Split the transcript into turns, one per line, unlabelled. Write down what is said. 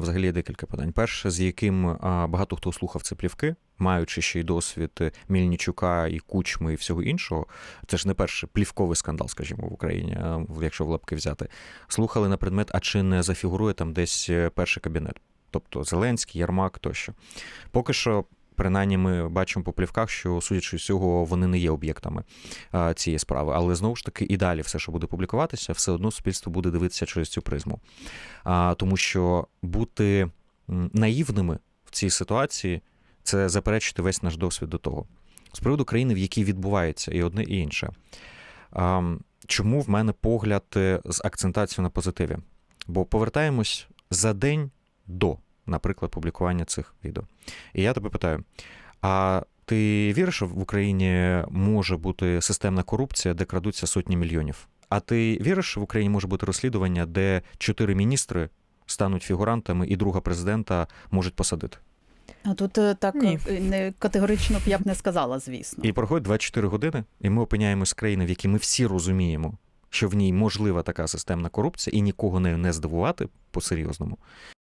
Взагалі є декілька питань. Перше, з яким багато хто слухав це плівки, маючи ще й досвід Мільнічука Мільничука і Кучми і всього іншого. Це ж не перший плівковий скандал, скажімо, в Україні, а, якщо в лапки взяти. Слухали на предмет, а чи не зафігурує там десь е, перший кабінет, тобто Зеленський, Ярмак тощо. Поки що. Принаймні, ми бачимо по плівках, що судячи з цього, вони не є об'єктами цієї справи. Але знову ж таки, і далі все, що буде публікуватися, все одно суспільство буде дивитися через цю призму. Тому що бути наївними в цій ситуації це заперечити весь наш досвід до того. З приводу країни, в якій відбувається і одне, і інше. Чому в мене погляд е, з акцентацією на позитиві? Бо повертаємось за день до, наприклад, публікування цих відео. І я тебе питаю: а ти віриш, що в Україні може бути системна корупція, де крадуться сотні мільйонів? А ти віриш, що в Україні може бути розслідування, де чотири міністри стануть фігурантами і друга президента можуть посадити?
А тут е, так
Ні.
е, не категорично б я б не сказала, звісно.
І проходить 24 години, і ми опиняємось в країні, в якій ми всі розуміємо, що в ній можлива така системна корупція, і нікого нею не здивувати по-серйозному.